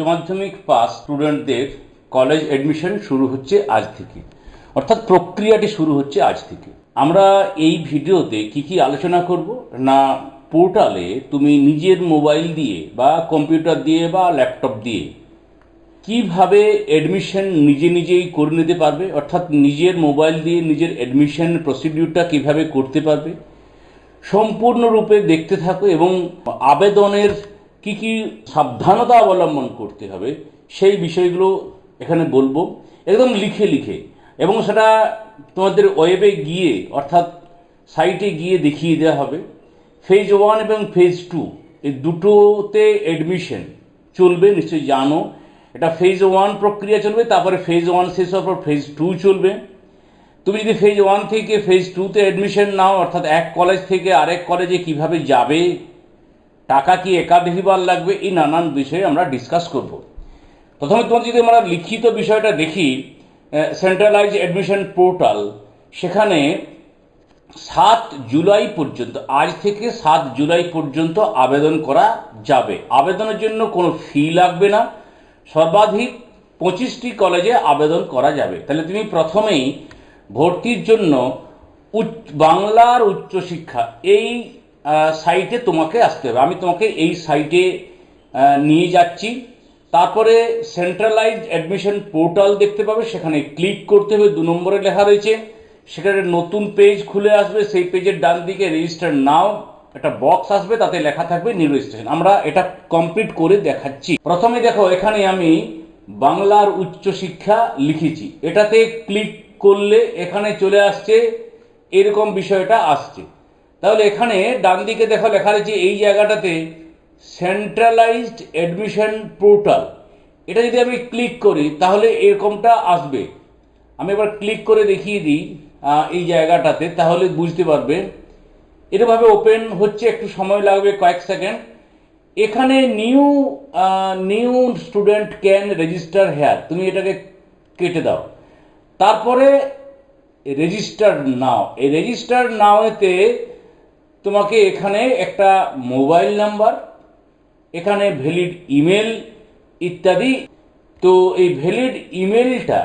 উচ্চ মাধ্যমিক পাস স্টুডেন্টদের কলেজ এডমিশন শুরু হচ্ছে আজ থেকে। অর্থাৎ প্রক্রিয়াটি শুরু হচ্ছে আজ থেকে। আমরা এই ভিডিওতে কি কি আলোচনা করব না পোর্টালে তুমি নিজের মোবাইল দিয়ে বা কম্পিউটার দিয়ে বা ল্যাপটপ দিয়ে কীভাবে এডমিশন নিজে নিজেই করে নিতে পারবে, অর্থাৎ নিজের মোবাইল দিয়ে নিজের এডমিশন প্রসিডিউরটা কীভাবে করতে পারবে, সম্পূর্ণরূপে দেখতে থাকো এবং আবেদনের কি কি সাবধানতা অবলম্বন করতে হবে, সেই বিষয়গুলো এখানে বলব। একদম লিখে লিখে। এবং সেটা তোমাদের ওয়েবে গিয়ে, অর্থাৎ সাইটে গিয়ে দেখিয়ে দেওয়া হবে। ফেজ ওয়ান এবং ফেজ টু এই দুটোতে অ্যাডমিশন চলবে, নিশ্চয়ই জানো। এটা ফেজ ওয়ান প্রক্রিয়া চলবে, তারপরে ফেজ ওয়ান শেষ হওয়ার পর ফেজ টু চলবে। তুমি যদি ফেজ ওয়ান থেকে ফেজ টুতে অ্যাডমিশন নাও, অর্থাৎ এক কলেজ থেকে আরেক কলেজে কীভাবে যাবে টাকা কি একাধিকবার লাগবে? এই নানান বিষয়ে আমরা ডিসকাস করব। প্রথমে তোমার যদি আমরা লিখিত বিষয়টা দেখি সেন্ট্রালাইজ অ্যাডমিশন পোর্টাল সেখানে সাত জুলাই পর্যন্ত, আজ থেকে সাত জুলাই পর্যন্ত আবেদন করা যাবে। আবেদনের জন্য কোনো ফি লাগবে না। সর্বাধিক পঁচিশটি কলেজে আবেদন করা যাবে। তাহলে তুমি প্রথমেই ভর্তির জন্য বাংলার উচ্চশিক্ষা, এই সাইটে তোমাকে আসতে হবে। আমি তোমাকে এই সাইটে নিয়ে যাচ্ছি। তারপরে সেন্ট্রালাইজড অ্যাডমিশন পোর্টাল দেখতে পাবে। সেখানে ক্লিক করতে হবে। দু নম্বরে লেখা রয়েছে। সেখানে নতুন পেজ খুলে আসবে। সেই পেজের ডান দিকে রেজিস্টার নাও একটা বক্স আসবে। তাতে লেখা থাকবে নিউ রেজিস্ট্রেশন আমরা এটা কমপ্লিট করে দেখাচ্ছি। প্রথমে দেখো, এখানে আমি বাংলার উচ্চশিক্ষা লিখেছি। এটাতে ক্লিক করলে এখানে চলে আসছে। এরকম বিষয়টা আসছে। তাহলে এখানে ডান দিকে দেখো লেখা রয়েছে, এই জায়গাটাতে সেন্ট্রালাইজড অ্যাডমিশন পোর্টাল এটা যদি আমি ক্লিক করি, তাহলে এরকমটা আসবে। আমি এবার ক্লিক করে দেখিয়ে দিই এই জায়গাটাতে, তাহলে বুঝতে পারবে। এরভাবে ওপেন হচ্ছে, একটু সময় লাগবে, কয়েক সেকেন্ড এখানে new new student can register here তুমি এটাকে কেটে দাও। তারপরে রেজিস্টার নাও এই রেজিস্টার নাওতে তোমাকে এখানে একটা মোবাইল নাম্বার, এখানে ভ্যালিড ইমেল ইত্যাদি। তো এই ভ্যালিড ইমেলটা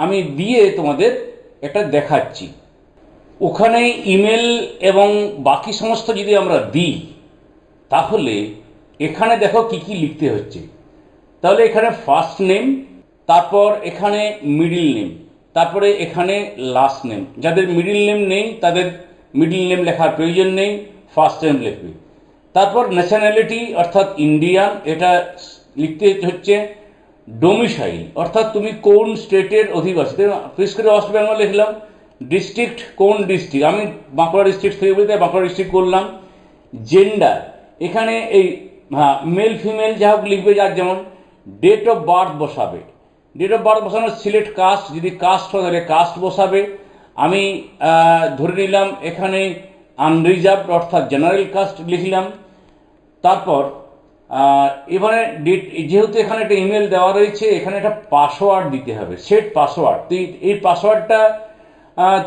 আমি দিয়ে তোমাদের এটা দেখাচ্ছি। ওখানে ইমেল এবং বাকি সমস্ত যদি আমরা দিই, তাহলে এখানে দেখো কি কি লিখতে হচ্ছে। তাহলে এখানে ফার্স্ট নেম তারপর এখানে মিডিল নেম তারপরে এখানে লাস্ট নেম যাদের মিডিল নেম নেই, তাদের মিডিল নেম লেখার প্রয়োজন নেই ফার্স্ট নেম লিখবে। তারপর ন্যাশনালিটি অর্থাৎ ইন্ডিয়ান এটা লিখতে হচ্ছে ডোমিসাইল অর্থাৎ তুমি কোন স্টেটের অধিবাসী। বিশেষ করে ওয়েস্ট বেঙ্গল লিখলাম ডিস্ট্রিক্ট কোন ডিস্ট্রিক্ট আমি বাঁকুড়া ডিস্ট্রিক্ট থেকে বলতে বাঁকুড়া ডিস্ট্রিক্ট করলাম। জেন্ডার এখানে এই হ্যাঁ মেল ফিমেল যা হোক লিখবে যার যেমন ডেট অফ বার্থ বসাবে। ডেট অফ বার্থ বসানোর সিলেক্ট কাস্ট যদি কাস্ট হয়, তাহলে কাস্ট বসাবে। আমি ধরে নিলাম এখানে আনরিজার্ভ অর্থাৎ জেনারেল কাস্ট লিখলাম। তারপর এবারে ডেট, যেহেতু এখানে একটা ইমেল দেওয়া রয়েছে, এখানে একটা পাসওয়ার্ড দিতে হবে, সেট পাসওয়ার্ড। তো এই- পাসওয়ার্ডটা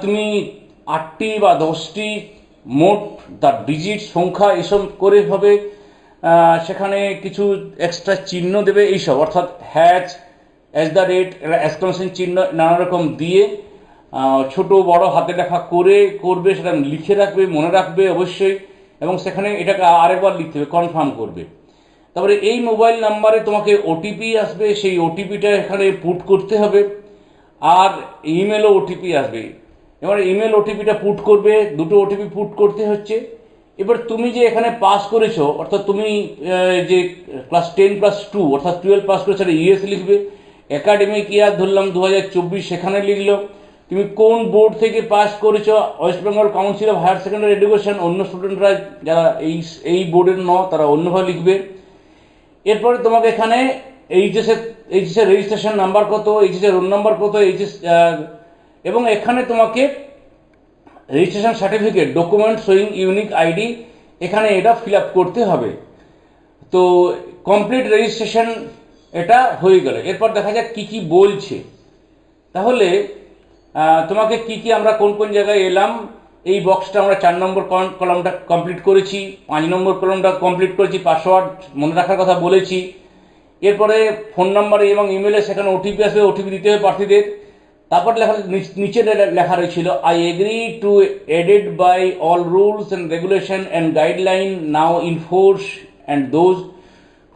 তুমি আটটি বা দশটি, মোট তার ডিজিট সংখ্যা এসব করে হবে সেখানে কিছু এক্সট্রা চিহ্ন দেবে, এইসব। অর্থাৎ hash, at the rate exclamation চিহ্ন নানা রকম দিয়ে ছোট বড় হাতে লেখা করে, করবে, সেটা লিখে রাখবে, মনে রাখবে অবশ্যই, এবং সেখানে এটাকে আরেকবার লিখতে হবে কনফার্ম করবে। তারপরে এই মোবাইল নাম্বারে তোমাকে ওটিপি আসবে, সেই ওটিপিটা এখানে পুট করতে হবে, আর ইমেলও ওটিপি আসবে। এবার ইমেল ওটিপিটা পুট করবে, দুটো ওটিপি পুট করতে হচ্ছে। এবার তুমি যে এখানে পাস করেছ, অর্থাৎ তুমি যে ক্লাস টেন প্লাস টু অর্থাৎ টুয়েলভ পাস করেছ, সেটা ইএস লিখবে। একাডেমিক ইয়ার ধরলাম দু হাজার চব্বিশ সেখানে লিখলো। তুমি কোন বোর্ড থেকে পাস করেছ? West Bengal Council of Higher Secondary Education অন্য স্টুডেন্টরা যারা এই এই বোর্ডের ন, তারা অন্যভাবে লিখবে। এরপরে তোমাকে এখানে এইচএসের এইচএসের রেজিস্ট্রেশন নাম্বার কত এইচএসের রোল নাম্বার কত এইচএস এবং এখানে তোমাকে registration certificate document showing unique ID এখানে এটা ফিল আপ করতে হবে। তো কমপ্লিট রেজিস্ট্রেশন এটা হয়ে গেল। এরপর দেখা যাক কি কি বলছে। তাহলে তোমাকে কি কি আমরা কোন কোন জায়গায় এলাম? এই বক্সটা আমরা চার নম্বর কল- কলামটা কমপ্লিট করেছি, পাঁচ নম্বর কলমটা কমপ্লিট করেছি পাসওয়ার্ড মনে রাখার কথা বলেছি। এরপরে ফোন নাম্বারে এবং ইমেলে সেখানে ওটিপি আসবে ওটিপি দিতে হবে প্রার্থীদের। তারপর লেখা নিচে লেখা রয়েছিল I agree to added by all rules and regulation and guideline now in force and those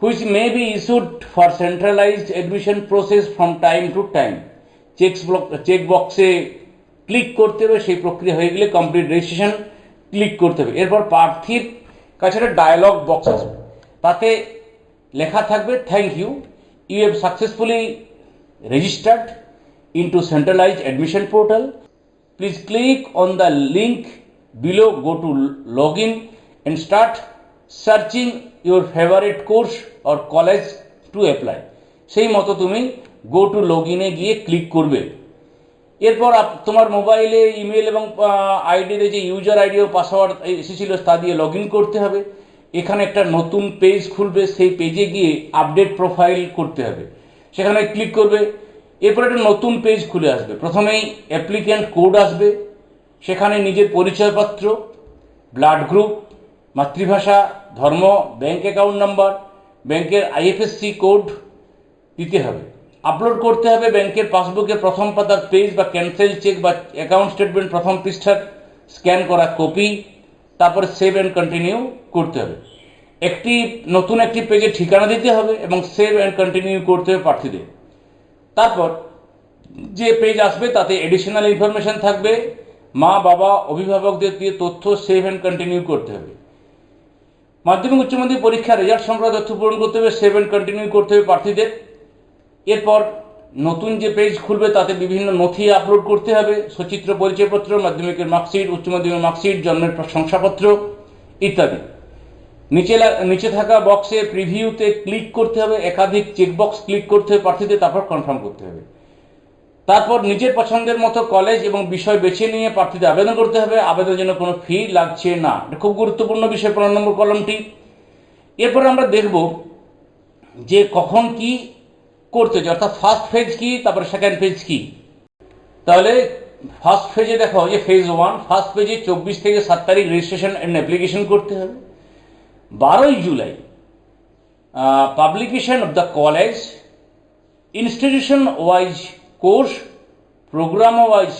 which may be issued for centralised admission process from time to time checks block check বক্সে click করতে হবে, সেই প্রক্রিয়া হয়ে গেলে complete registration click করতে হবে। এরপর প্রার্থীর কাছে একটা ডায়ালগ বক্স আসবে তাতে লেখা থাকবে thank you you have successfully registered into centralise admission portal please click on the link below go to log in and start searching your favourite course or college to apply সেই মতো তুমি গো to log ইনে গিয়ে click করবে। এরপর তোমার মোবাইলে email এবং আইডিতে যে ইউজার আইডি ও পাসওয়ার্ড এসেছিল তা দিয়ে লগ ইন করতে হবে। এখানে একটা নতুন পেজ খুলবে, সেই পেজে গিয়ে আপডেট প্রোফাইল করতে হবে। সেখানে ক্লিক করবে, এরপর একটা নতুন পেজ খুলে আসবে। প্রথমেই অ্যাপ্লিক্যান্ট কোড আসবে, সেখানে নিজের পরিচয়পত্র ব্লাড গ্রুপ মাতৃভাষা, ধর্ম ব্যাংক অ্যাকাউন্ট নাম্বার ব্যাংকের আইএফএসসি কোড দিতে হবে। আপলোড করতে হবে ব্যাংকের পাসবুকের প্রথম পাতার পেজ বা ক্যান্সেল চেক বা অ্যাকাউন্ট স্টেটমেন্ট প্রথম পৃষ্ঠার স্ক্যান করা কপি তারপরে সেভ অ্যান্ড কন্টিনিউ করতে হবে। একটি, নতুন একটি পেজে ঠিকানা দিতে হবে এবং সেভ অ্যান্ড কন্টিনিউ করতে হবে প্রার্থীদের। তারপর, যে পেজ আসবে তাতে এডিশনাল ইনফরমেশন থাকবে। মা, বাবা, অভিভাবকদের দিয়ে তথ্য সেভ অ্যান্ড কন্টিনিউ করতে হবে। মাধ্যমিক উচ্চ মাধ্যমিক পরীক্ষার রেজাল্ট সংক্রান্ত তথ্য পূরণ করতে হবে সেভ অ্যান্ড কন্টিনিউ করতে হবে প্রার্থীদের। এরপর নতুন যে পেজ খুলবে তাতে বিভিন্ন নথি আপলোড করতে হবে, সচিত্র, পরিচয়পত্র, মাধ্যমিকের মার্কশিট উচ্চ মাধ্যমিকের মার্কশিট জন্মের শংসাপত্র ইত্যাদি। নিচে নিচে থাকা বক্সে প্রিভিউতে ক্লিক করতে হবে, একাধিক চেকবক্স ক্লিক করতে হবে, প্রার্থীদের তারপর কনফার্ম করতে হবে। তারপর নিজের পছন্দের মতো কলেজ এবং বিষয় বেছে নিয়ে প্রার্থীদের আবেদন করতে হবে, আবেদনের জন্য কোনো ফি লাগছে না। এটা খুব গুরুত্বপূর্ণ বিষয়, পনেরো নম্বর কলমটি এরপর আমরা দেখব যে কখন কি করতে হচ্ছে অর্থাৎ ফার্স্ট ফেজ কি, তারপর সেকেন্ড ফেজ কি? তাহলে ফার্স্ট ফেজে দেখো যে ফেজ ওয়ান ফার্স্ট ফেজে চব্বিশ থেকে সাত তারিখ রেজিস্ট্রেশন অ্যান্ড অ্যাপ্লিকেশন করতে হবে। বারোই July publication of the college institution wise course programme wise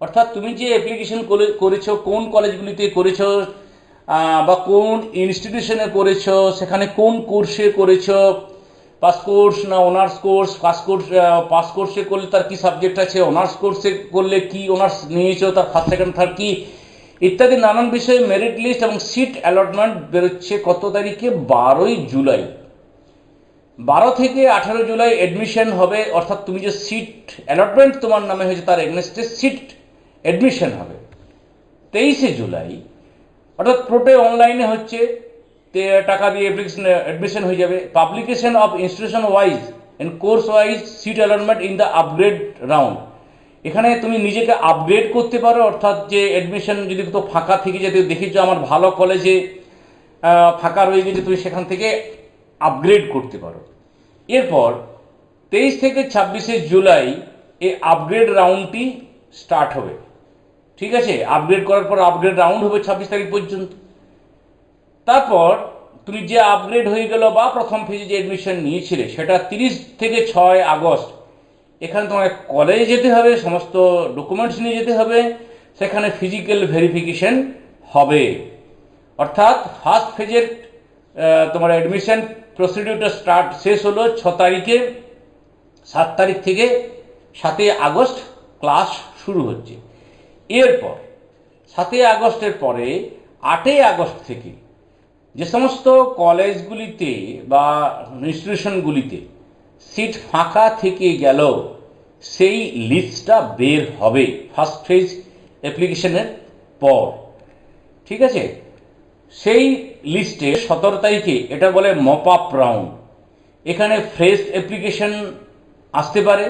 অর্থাৎ তুমি যে অ্যাপ্লিকেশন করেছ, কোন কলেজগুলিতে করেছ বা কোন ইনস্টিটিউশনে করেছ, সেখানে কোন কোর্সে করেছ পাস কোর্স না honours course pass course pass কোর্সে করলে তার কি সাবজেক্ট আছে? অনার্স কোর্সে করলে কি অনার্স নিয়েছো? তার ফার্স্ট সেকেন্ড থার্ড কি? ইত্যাদি নানান বিষয়ে মেরিট লিস্ট এবং সিট অ্যালটমেন্ট বেরোচ্ছে কত তারিখে? বারোই জুলাই। বারো থেকে আঠারো জুলাই অ্যাডমিশন হবে। অর্থাৎ তুমি যে সিট অ্যালটমেন্ট তোমার নামে হয়েছে, তার এগনেস্টে সিট অ্যাডমিশন হবে। তেইশে জুলাই, অর্থাৎ প্রোটে অনলাইনে হচ্ছে টাকা দিয়ে অ্যাপ্লিকেশন অ্যাডমিশন হয়ে যাবে। Publication of institution wise and course wise seat allotment in the upgrade round এখানে তুমি নিজেকে আপগ্রেড করতে পারো, অর্থাৎ যে অ্যাডমিশন যদি কোথাও ফাঁকা থেকে যদি দেখেছ আমার ভালো কলেজে ফাঁকা রয়ে গেছে, তুমি সেখান থেকে আপগ্রেড করতে পারো। এরপর তেইশ থেকে ছাব্বিশে জুলাই এই আপগ্রেড রাউন্ডটি স্টার্ট হবে। ঠিক আছে? আপগ্রেড করার পর আপগ্রেড রাউন্ড হবে ছাব্বিশ তারিখ পর্যন্ত। তারপর তুমি যে আপগ্রেড হয়ে গেল বা প্রথম ফেজে যে অ্যাডমিশন নিয়েছিলে, সেটা তিরিশ থেকে ছয় আগস্ট। এখানে তোমাকে কলেজে যেতে হবে, সমস্ত ডকুমেন্টস নিয়ে যেতে হবে, সেখানে ফিজিক্যাল ভেরিফিকেশন হবে। অর্থাৎ ফার্স্ট ফেজের তোমার অ্যাডমিশন প্রসিডিউরটা স্টার্ট শেষ হলো ছ তারিখে, সাত তারিখ থেকে সাতই আগস্ট ক্লাস শুরু হচ্ছে। এরপর, সাতই আগস্টের পরে আটই আগস্ট থেকে যে সমস্ত কলেজগুলিতে বা ইনস্টিটিউশনগুলিতে সিট ফাঁকা থেকে গেল, সেই লিস্টটা বের হবে ফার্স্ট ফেজ অ্যাপ্লিকেশনের পর। ঠিক আছে? সেই লিস্টে সতেরো তারিখে এটা বলে মপ আপ রাউন্ড। এখানে ফ্রেশ অ্যাপ্লিকেশন আসতে পারে।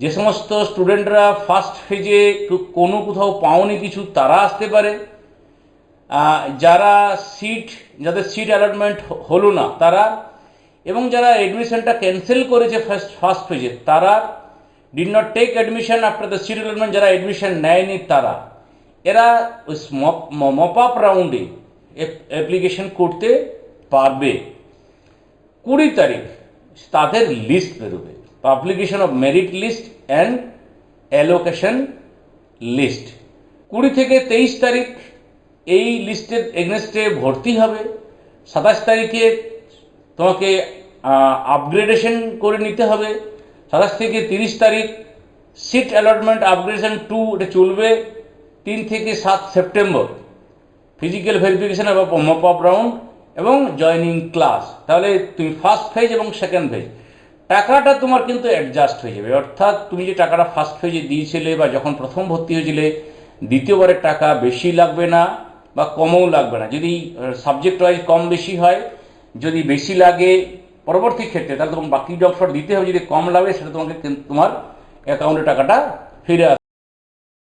যে সমস্ত স্টুডেন্টরা ফার্স্ট ফেজে কোনো কোথাও পাওনি কিছু, তারা আসতে পারে। যারা সিট যাদের সিট অ্যালটমেন্ট হলো না, তারা এবং যারা অ্যাডমিশনটা ক্যান্সেল করেছে ফার্স্ট ফার্স্ট ফেজে তারা did not take admission after the seat allotment যারা অ্যাডমিশন নেয়নি, তারা। এরা ওই মপ আপ রাউন্ডে অ্যাপ্লিকেশন করতে পারবে। কুড়ি তারিখ, তাদের লিস্ট বেরোবে। Publication of merit list and allocation list কুড়ি থেকে তেইশ তারিখ এই লিস্টের এগনেস্টে ভর্তি হবে। সাতাশ তারিখে তোমাকে আপগ্রেডেশন করে নিতে হবে। সাতাশ থেকে তিরিশ তারিখ সিট অ্যালটমেন্ট আপগ্রেডেশন টু এটা চলবে। তিন থেকে সাত সেপ্টেম্বর। ফিজিক্যাল ভেরিফিকেশন এবং মপ আপ রাউন্ড এবং জয়নিং ক্লাস তাহলে তুমি ফার্স্ট ফেজ এবং সেকেন্ড ফেজ টাকাটা তোমার কিন্তু অ্যাডজাস্ট হয়ে যাবে। অর্থাৎ তুমি যে টাকাটা ফার্স্ট ফেজে দিয়েছিলে বা যখন প্রথম ভর্তি হয়েছিলে, দ্বিতীয়বারের টাকা বেশি লাগবে না। বা কমও লাগবে না। যদি সাবজেক্ট ওয়াইজ কম বেশি হয়, যদি বেশি লাগে পরবর্তী ক্ষেত্রে, তাহলে তোমার বাকি ডক্টর দিতে হবে। যদি কম লাগে, সেটা তোমাকে তোমার অ্যাকাউন্টে টাকাটা ফিরে আসবে